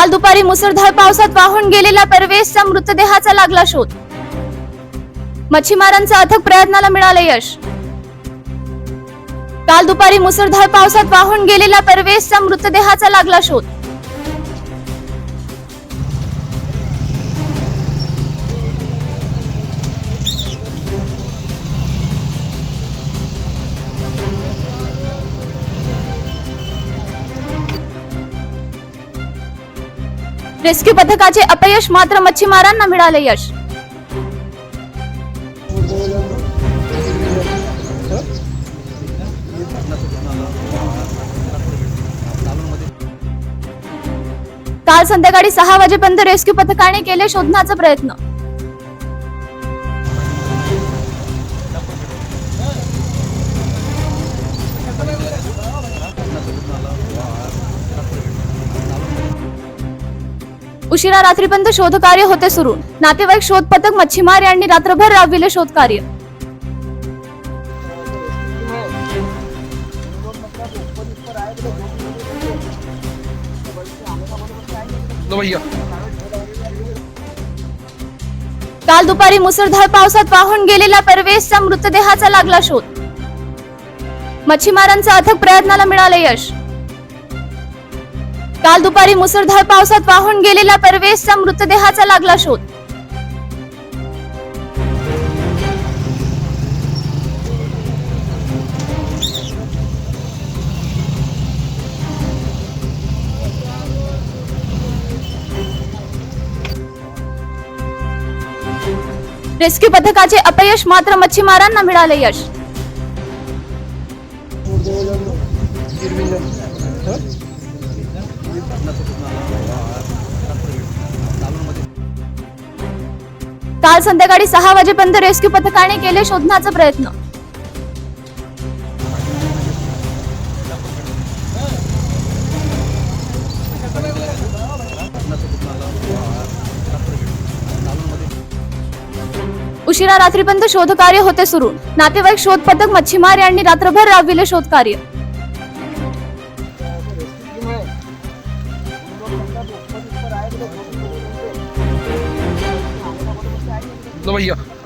काल दुपारी मुसळधार पावसात वाहून गेलेल्या परवेशचा मृतदेहाचा लागला शोध. मच्छीमारांचा अथक प्रयत्नाला मिळाले यश. काल दुपारी मुसळधार पावसात वाहून गेलेल्या परवेशचा मृतदेहाचा लागला शोध. रेस्क्यू पथकाचे अपयश मात्र मच्छीमारांना मिळाले यश. काल संध्याकाळी सहा वाजेपर्यंत रेस्क्यू पथकाने केले शोधण्याचा प्रयत्न. उशिरा रात्रीपर्यंत शोधकार्य होते सुरू. नातेवाईक शोध पथक मच्छीमार यांनी रात्रभर राबविले शोधकार्य. काल दुपारी मुसळधार पावसात वाहून गेलेल्या परवेशच्या मृतदेहाचा लागला शोध. मच्छीमारांच्या अथक प्रयत्नाला मिळाले यश. काल दुपारी मुसळधार पावसात वाहून गेलेल्या परवेशचा मृतदेहाचा लागला शोध. रेस्क्यू पथकाचे अपयश मात्र मच्छीमारांना मिळाले यश. काल संध्याकाळी सहा वाजेपर्यंत रेस्क्यू पथकाने केले शोधण्याचा प्रयत्न. उशिरा रात्रीपर्यंत शोधकार्य होते सुरू. नातेवाईक शोध पथक मच्छीमार यांनी रात्रभर राबविले शोधकार्य. Давай я.